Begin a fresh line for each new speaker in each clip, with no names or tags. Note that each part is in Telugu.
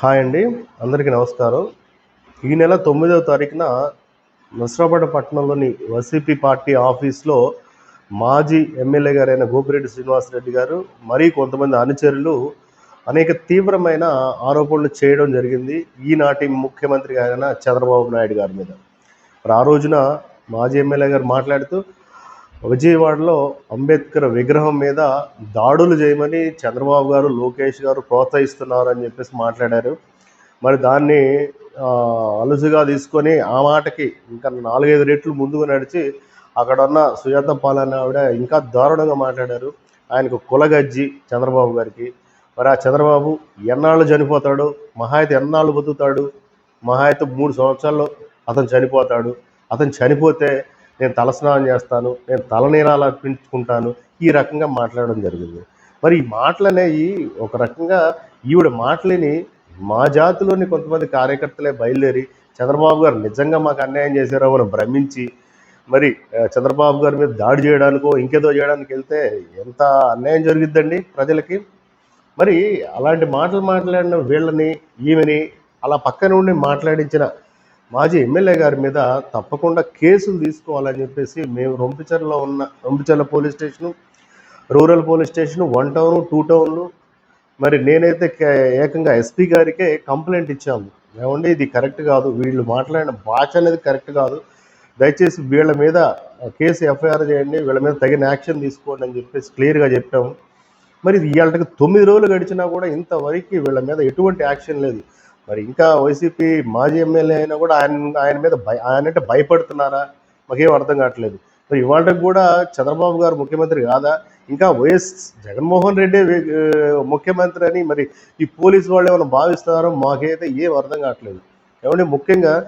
హాయ్ అండి. అందరికీ నమస్కారం. ఈ నెల తొమ్మిదవ తారీఖున నసరాబాద్ పట్టణంలోని వైసీపీ పార్టీ ఆఫీస్లో మాజీ ఎమ్మెల్యే గారైన గోపిరెడ్డి శ్రీనివాసరెడ్డి గారు మరీ కొంతమంది అనుచరులు అనేక తీవ్రమైన ఆరోపణలు చేయడం జరిగింది. ఈనాటి ముఖ్యమంత్రి అయిన చంద్రబాబు నాయుడు గారి మీద. మరి ఆ రోజున మాజీ ఎమ్మెల్యే గారు మాట్లాడుతూ విజయవాడలో అంబేద్కర్ విగ్రహం మీద దాడులు చేయమని చంద్రబాబు గారు లోకేష్ గారు ప్రోత్సహిస్తున్నారు అని చెప్పేసి మాట్లాడారు. మరి దాన్ని అలుసుగా తీసుకొని ఆ మాటకి ఇంకా నాలుగైదు రెట్లు ముందుకు నడిచి అక్కడ ఉన్న సుజాత పాలన ఆవిడ ఇంకా దారుణంగా మాట్లాడారు. ఆయనకు కులగజ్జి చంద్రబాబు గారికి. మరి ఆ చంద్రబాబు ఎన్నాళ్ళు చనిపోతాడు? మహా అయితే ఎన్నాళ్ళు బతుకుతాడు? మహా అయితే మూడు సంవత్సరాల్లో అతను చనిపోతాడు. అతను చనిపోతే నేను తలస్నానం చేస్తాను నేను తలనీరాలు అర్పించుకుంటాను ఈ రకంగా మాట్లాడడం జరిగింది. మరి ఈ మాటలు అనేవి ఒక రకంగా ఈవిడ మాటలని మా జాతిలోని కొంతమంది కార్యకర్తలే బయలుదేరి చంద్రబాబు గారు నిజంగా మాకు అన్యాయం చేశారో మనం భ్రమించి మరి చంద్రబాబు గారి మీద దాడి చేయడానికో ఇంకేదో చేయడానికి వెళ్తే ఎంత అన్యాయం జరిగిద్దండి ప్రజలకి? మరి అలాంటి మాటలు మాట్లాడిన వీళ్ళని ఈమెని అలా పక్కన ఉండి మాట్లాడించిన మాజీ ఎమ్మెల్యే గారి మీద తప్పకుండా కేసులు తీసుకోవాలని చెప్పేసి మేము రొంపిచర్లో ఉన్న Rompicherla police station rural police station one town two టౌన్లు. మరి నేనైతే కే- ఏకంగా ఎస్పీ గారికే కంప్లైంట్ ఇచ్చాము ఏమండి ఇది కరెక్ట్ కాదు. వీళ్ళు మాట్లాడిన భాష అనేది కరెక్ట్ కాదు. దయచేసి వీళ్ళ మీద కేసు ఎఫ్ఐఆర్ చేయండి. వీళ్ళ మీద తగిన యాక్షన్ తీసుకోండి అని చెప్పేసి క్లియర్గా చెప్పాము. మరి ఇది ఇవాళకి తొమ్మిది రోజులు గడిచినా కూడా ఇంతవరకు వీళ్ళ మీద ఎటువంటి యాక్షన్ లేదు. మరి ఇంకా వైసీపీ మాజీ ఎమ్మెల్యే అయినా కూడా ఆయన ఆయన మీద భయ ఆయన అంటే భయపడుతున్నారా? మాకేం అర్థం కావట్లేదు. మరి ఇవాళకి కూడా చంద్రబాబు గారు ముఖ్యమంత్రి కాదా? ఇంకా వైఎస్ జగన్మోహన్ రెడ్డి ముఖ్యమంత్రి అని మరి ఈ పోలీసు వాళ్ళు ఏమైనా భావిస్తున్నారో మాకైతే ఏం అర్థం కావట్లేదు. ఏమంటే ముఖ్యంగా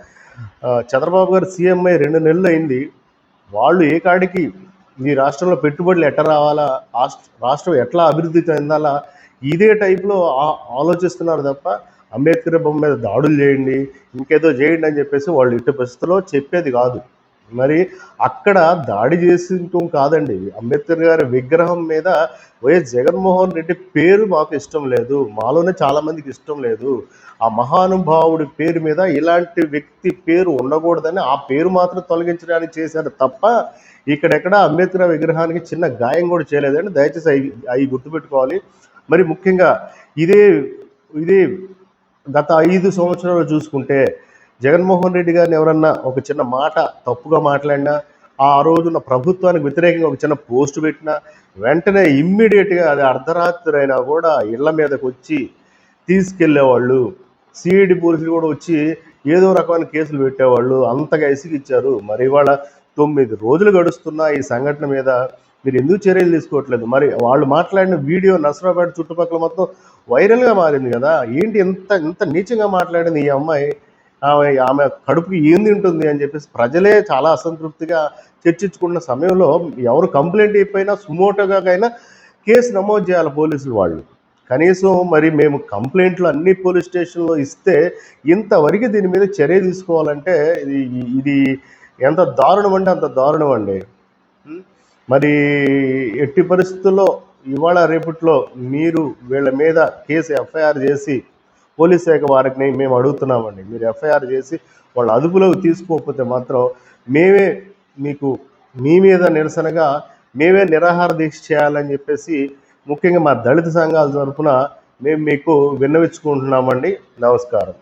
చంద్రబాబు గారు సీఎంఐ రెండు నెలలు అయింది. వాళ్ళు ఏ కాడికి ఈ రాష్ట్రంలో పెట్టుబడులు ఎట్లా రావాలా? రాష్ట్రం ఎట్లా అభివృద్ధి చెందాలా? ఇదే టైప్లో ఆ- ఆలోచిస్తున్నారు తప్ప అంబేద్కర్ బొమ్మ మీద దాడులు చేయండి ఇంకేదో చేయండి అని చెప్పేసి వాళ్ళు ఇటు పరిస్థితిలో చెప్పేది కాదు. మరి అక్కడ దాడి చేసింటం కాదండి. అంబేద్కర్ గారి విగ్రహం మీద వైఎస్ జగన్మోహన్ రెడ్డి పేరు మాకు ఇష్టం లేదు. మాలోనే చాలామందికి ఇష్టం లేదు. ఆ మహానుభావుడి పేరు మీద ఇలాంటి వ్యక్తి పేరు ఉండకూడదని ఆ పేరు మాత్రం తొలగించడానికి చేశారు తప్ప ఇక్కడెక్కడ అంబేద్కర్ విగ్రహానికి చిన్న గాయం కూడా చేయలేదండి. దయచేసి అవి అవి గుర్తుపెట్టుకోవాలి. మరి ముఖ్యంగా ఇదే ఇదే గత ఐదు సంవత్సరాలు చూసుకుంటే జగన్మోహన్ రెడ్డి గారిని ఎవరన్నా ఒక చిన్న మాట తప్పుగా మాట్లాడినా ఆ రోజున ప్రభుత్వానికి వ్యతిరేకంగా ఒక చిన్న పోస్ట్ పెట్టినా వెంటనే ఇమ్మీడియట్గా అది అర్ధరాత్రి అయినా కూడా ఇళ్ళ మీదకి వచ్చి తీసుకెళ్ళేవాళ్ళు. సిఐడి పోలీసులు కూడా వచ్చి ఏదో రకమైన కేసులు పెట్టేవాళ్ళు. అంతగా ఇసుగిచ్చారు మరి ఇవాళ తొమ్మిది రోజులు గడుస్తున్న ఈ సంఘటన మీద మీరు ఎందుకు చర్యలు తీసుకోవట్లేదు? మరి వాళ్ళు మాట్లాడిన వీడియో నసరాబాద్ చుట్టుపక్కల మొత్తం వైరల్గా మారింది కదా. ఏంటి ఎంత ఇంత నీచంగా మాట్లాడింది ఈ అమ్మాయి? ఆమె ఆమె కడుపుకి ఏం తింటుంది అని చెప్పేసి ప్రజలే చాలా అసంతృప్తిగా చర్చించుకున్న సమయంలో ఎవరు కంప్లైంట్ అయిపోయినా సుమోటోగాకైనా కేసు నమోదు చేయాలి పోలీసులు వాళ్ళు. కనీసం మరి మేము కంప్లైంట్లు అన్ని పోలీస్ స్టేషన్లో ఇస్తే ఇంతవరకు దీని మీద చర్య తీసుకోవాలంటే ఇది ఇది ఎంత దారుణం అంటే అంత దారుణం అండి. మరి ఎట్టి పరిస్థితుల్లో ఇవాళ రేపట్లో మీరు వీళ్ళ మీద కేసు ఎఫ్ఐఆర్ చేసి పోలీస్ శాఖ వారికి మేము అడుగుతున్నామండి. మీరు ఎఫ్ఐఆర్ చేసి వాళ్ళ అదుపులోకి తీసుకోకపోతే మాత్రం మేమే మీకు మీ మీద నిరసనగా మేమే నిరాహార దీక్ష చేయాలని చెప్పేసి ముఖ్యంగా మా దళిత సంఘాల తరఫున మేము మీకు విన్నవించుకుంటున్నామండి. నమస్కారం.